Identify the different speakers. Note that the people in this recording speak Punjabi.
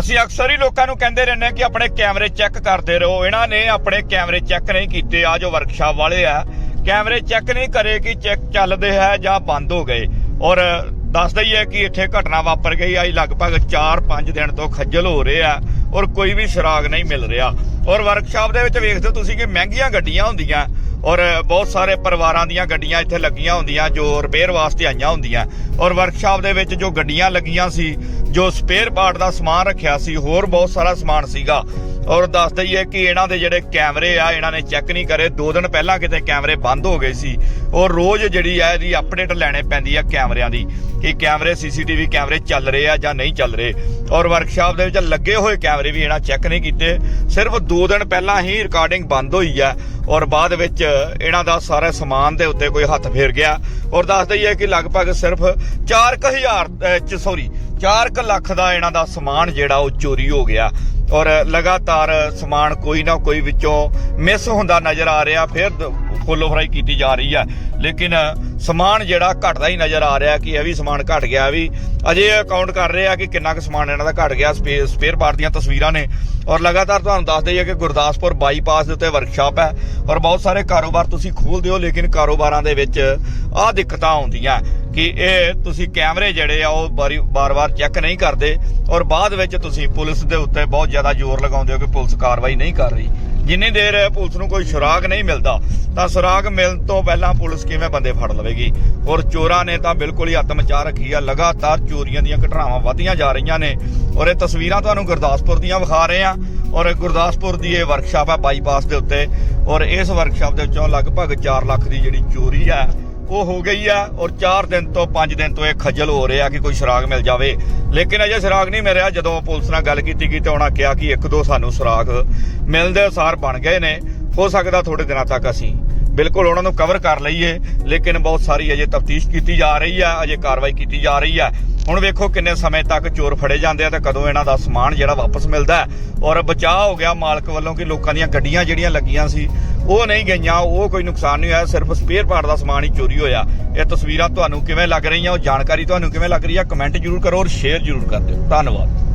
Speaker 1: ਅਸੀਂ ਅਕਸਰ ਹੀ ਲੋਕਾਂ ਨੂੰ ਕਹਿੰਦੇ ਰਹਿੰਦੇ ਹਾਂ ਕਿ ਆਪਣੇ ਕੈਮਰੇ ਚੈੱਕ ਕਰਦੇ ਰਹੋ। ਇਹਨਾਂ ਨੇ ਆਪਣੇ ਕੈਮਰੇ ਚੈੱਕ ਨਹੀਂ ਕੀਤੇ। ਆ ਜੋ ਵਰਕਸ਼ਾਪ ਵਾਲੇ ਆ, ਕੈਮਰੇ ਚੈੱਕ ਨਹੀਂ ਕਰੇ ਕਿ ਚੈੱਕ ਚੱਲਦੇ ਹੈ ਜਾਂ ਬੰਦ ਹੋ ਗਏ। ਔਰ ਦੱਸ ਦਈਏ ਕਿ ਇੱਥੇ ਘਟਨਾ ਵਾਪਰ ਗਈ। ਆਈ ਲਗਭਗ 4-5 ਦਿਨ ਤੋਂ ਖੱਜਲ ਹੋ ਰਹੇ ਆ ਔਰ ਕੋਈ ਵੀ ਸੁਰਾਗ ਨਹੀਂ ਮਿਲ ਰਿਹਾ। ਔਰ ਵਰਕਸ਼ਾਪ ਦੇ ਵਿੱਚ ਵੇਖਦੇ ਹੋ ਤੁਸੀਂ ਕਿ ਮਹਿੰਗੀਆਂ ਗੱਡੀਆਂ ਹੁੰਦੀਆਂ। ਔਰ ਬਹੁਤ ਸਾਰੇ ਪਰਿਵਾਰਾਂ ਦੀਆਂ ਗੱਡੀਆਂ ਇੱਥੇ ਲੱਗੀਆਂ ਹੁੰਦੀਆਂ ਜੋ ਰਿਪੇਅਰ ਵਾਸਤੇ ਆਈਆਂ ਹੁੰਦੀਆਂ। ਔਰ ਵਰਕਸ਼ਾਪ ਦੇ ਵਿੱਚ ਜੋ ਗੱਡੀਆਂ ਲੱਗੀਆਂ ਸੀ ਜੋ ਸਪੇਅਰ ਪਾਰਟ ਦਾ ਸਮਾਨ ਰੱਖਿਆ ਸੀ, ਹੋਰ ਬਹੁਤ ਸਾਰਾ ਸਮਾਨ ਸੀਗਾ। ਔਰ ਦੱਸ ਦਈਏ ਕਿ ਇਹਨਾਂ ਦੇ ਜਿਹੜੇ ਕੈਮਰੇ ਆ, ਇਹਨਾਂ ਨੇ ਚੈੱਕ ਨਹੀਂ ਕਰੇ। 2 ਦਿਨ ਪਹਿਲਾਂ ਕਿਤੇ ਕੈਮਰੇ ਬੰਦ ਹੋ ਗਏ ਸੀ। ਔਰ ਰੋਜ਼ ਜਿਹੜੀ ਆ, ਇਹਦੀ ਅਪਡੇਟ ਲੈਣੇ ਪੈਂਦੀ ਆ ਕੈਮਰਿਆਂ ਦੀ ਕਿ ਕੈਮਰੇ ਸੀਸੀਟੀਵੀ ਕੈਮਰੇ ਚੱਲ ਰਹੇ ਆ ਜਾਂ ਨਹੀਂ ਚੱਲ ਰਹੇ। ਔਰ ਵਰਕਸ਼ਾਪ ਦੇ ਵਿੱਚ ਲੱਗੇ ਹੋਏ ਕੈਮਰੇ ਵੀ ਇਹਨਾਂ ਚੈੱਕ ਨਹੀਂ ਕੀਤੇ। ਸਿਰਫ 2 ਦਿਨ ਪਹਿਲਾਂ ਹੀ ਰਿਕਾਰਡਿੰਗ ਬੰਦ ਹੋਈ ਆ। ਔਰ ਬਾਅਦ ਵਿੱਚ ਇਹਨਾਂ ਦਾ ਸਾਰਾ ਸਮਾਨ ਦੇ ਉੱਤੇ ਕੋਈ ਹੱਥ ਫੇਰ ਗਿਆ। ਔਰ ਦੱਸ ਦਈਏ ਕਿ ਲਗਭਗ ਸਿਰਫ 4000 ਸੌਰੀ 4 ਲੱਖ ਦਾ ਇਹਨਾਂ ਦਾ ਸਮਾਨ ਜਿਹੜਾ ਉਹ ਚੋਰੀ ਹੋ ਗਿਆ। ਔਰ ਲਗਾਤਾਰ ਸਮਾਨ ਕੋਈ ਨਾ ਕੋਈ ਵਿੱਚੋਂ ਮਿਸ ਹੁੰਦਾ ਨਜ਼ਰ ਆ ਰਿਹਾ। ਫਿਰ ਫੁੱਲ ਫਰਾਈ ਕੀਤੀ ਜਾ ਰਹੀ ਹੈ ਲੇਕਿਨ, ਸਮਾਨ ਜਿਹੜਾ ਘਟਦਾ ਹੀ ਨਜ਼ਰ ਆ ਰਿਹਾ ਕਿ ਇਹ ਵੀ ਸਮਾਨ ਘਟ ਗਿਆ ਵੀ। ਅਜੇ ਅਕਾਊਂਟ ਕਰ ਰਹੇ ਆ ਕਿ ਕਿੰਨਾ ਕੁ ਸਮਾਨ ਇਹਨਾਂ ਦਾ ਘਟ ਗਿਆ ਸਪੇਅਰ ਪਾਰਟ ਦੀਆਂ ਤਸਵੀਰਾਂ ਨੇ। ਔਰ ਲਗਾਤਾਰ ਤੁਹਾਨੂੰ ਦੱਸ ਦਈਏ ਕਿ ਗੁਰਦਾਸਪੁਰ ਬਾਈਪਾਸ ਦੇ ਉੱਤੇ ਵਰਕਸ਼ਾਪ ਹੈ ਔਰ ਬਹੁਤ ਸਾਰੇ ਕਾਰੋਬਾਰ ਤੁਸੀਂ ਖੋਲਦੇ ਹੋ ਲੇਕਿਨ ਕਾਰੋਬਾਰਾਂ ਦੇ ਵਿੱਚ ਆਹ ਦਿੱਕਤਾਂ ਆਉਂਦੀਆਂ ਕਿ ਇਹ ਤੁਸੀਂ ਕੈਮਰੇ ਜਿਹੜੇ ਆ, ਉਹ ਬਾਰ-ਬਾਰ ਚੈੱਕ ਨਹੀਂ ਕਰਦੇ ਔਰ ਬਾਅਦ ਵਿੱਚ ਤੁਸੀਂ ਪੁਲਿਸ ਦੇ ਉੱਤੇ ਬਹੁਤ ਜ਼ਿਆਦਾ ਜ਼ੋਰ ਲਗਾਉਂਦੇ ਹੋ ਕਿ ਪੁਲਿਸ ਕਾਰਵਾਈ ਨਹੀਂ ਕਰ ਰਹੀ। ਜਿੰਨੀ ਦੇਰ ਪੁਲਿਸ ਨੂੰ ਕੋਈ ਸੁਰਾਗ ਨਹੀਂ ਮਿਲਦਾ, ਤਾਂ ਸੁਰਾਗ ਮਿਲਣ ਤੋਂ ਪਹਿਲਾਂ ਪੁਲਿਸ ਕਿਵੇਂ ਬੰਦੇ ਫੜ ਲਵੇਗੀ? ਔਰ ਚੋਰਾਂ ਨੇ ਤਾਂ ਬਿਲਕੁਲ ਹੀ ਹੱਥ ਮਚਾ ਰੱਖੀ ਆ, ਲਗਾਤਾਰ ਚੋਰੀਆਂ ਦੀਆਂ ਘਟਨਾਵਾਂ ਵਧੀਆਂ ਜਾ ਰਹੀਆਂ ਨੇ। ਔਰ ਇਹ ਤਸਵੀਰਾਂ ਤੁਹਾਨੂੰ ਗੁਰਦਾਸਪੁਰ ਦੀਆਂ ਵਿਖਾ ਰਹੇ ਆ ਔਰ ਗੁਰਦਾਸਪੁਰ ਦੀ ਇਹ ਵਰਕਸ਼ਾਪ ਹੈ ਬਾਈਪਾਸ ਦੇ ਉੱਤੇ। ਔਰ ਇਸ ਵਰਕਸ਼ਾਪ ਦੇ ਵਿੱਚੋਂ ਲਗਭਗ 4 ਲੱਖ ਦੀ ਜਿਹੜੀ ਚੋਰੀ ਆ ਉਹ ਹੋ ਗਈ ਆ ਔਰ 4 ਦਿਨ ਤੋਂ 5 ਦਿਨ ਤੋਂ ਇਹ ਖੱਜਲ ਹੋ ਰਿਹਾ ਕਿ ਕੋਈ ਸੁਰਾਗ ਮਿਲ ਜਾਵੇ। ਲੇਕਿਨ ਅਜੇ ਸੁਰਾਗ ਨਹੀਂ ਮਿਲ ਰਿਹਾ ਜਦੋਂ ਪੁਲਿਸ ਨਾਲ ਗੱਲ ਕੀਤੀ ਗਈ ਤੇ ਉਹਨਾਂ ਕਿਹਾ ਕਿ ਇੱਕ ਦੋ ਸਾਨੂੰ ਸੁਰਾਗ ਮਿਲਦੇ ਅਸਾਰ ਬਣ ਗਏ ਨੇ। ਹੋ ਸਕਦਾ ਥੋੜੇ ਦਿਨਾਂ ਤੱਕ ਅਸੀਂ ਬਿਲਕੁਲ ਉਹਨਾਂ ਨੂੰ ਕਵਰ ਕਰ ਲਈਏ, ਲੇਕਿਨ ਬਹੁਤ ਸਾਰੀ ਅਜੇ ਤਫਤੀਸ਼ ਕੀਤੀ ਜਾ ਰਹੀ ਹੈ ਅਜੇ ਕਾਰਵਾਈ ਕੀਤੀ ਜਾ ਰਹੀ ਹੈ ਹੁਣ ਵੇਖੋ ਕਿੰਨੇ ਸਮੇਂ ਤੱਕ ਚੋਰ ਫੜੇ ਜਾਂਦੇ ਆ ਤੇ ਕਦੋਂ ਇਹਨਾਂ ਦਾ ਸਮਾਨ ਜਿਹੜਾ ਵਾਪਸ ਮਿਲਦਾ ਔਰ ਬਚਾਅ ਹੋ ਗਿਆ ਮਾਲਕ ਵੱਲੋਂ ਕਿ ਲੋਕਾਂ ਦੀਆਂ ਗੱਡੀਆਂ ਜਿਹੜੀਆਂ ਲੱਗੀਆਂ ਸੀ, ਉਹ ਨਹੀਂ ਗਈਆਂ, ਉਹ ਕੋਈ ਨੁਕਸਾਨ ਨਹੀਂ ਹੋਇਆ, ਸਿਰਫ ਸਪੇਅਰ ਪਾਰਟ ਦਾ ਸਮਾਨ ਹੀ ਚੋਰੀ ਹੋਇਆ। ਇਹ ਤਸਵੀਰਾਂ ਤੁਹਾਨੂੰ ਕਿਵੇਂ ਲੱਗ ਰਹੀਆਂ, ਉਹ ਜਾਣਕਾਰੀ ਤੁਹਾਨੂੰ ਕਿਵੇਂ ਲੱਗ ਰਹੀ ਹੈ ਕਮੈਂਟ ਜ਼ਰੂਰ ਕਰੋ ਔਰ ਸ਼ੇਅਰ ਜ਼ਰੂਰ ਕਰ ਦਿਓ। ਧੰਨਵਾਦ।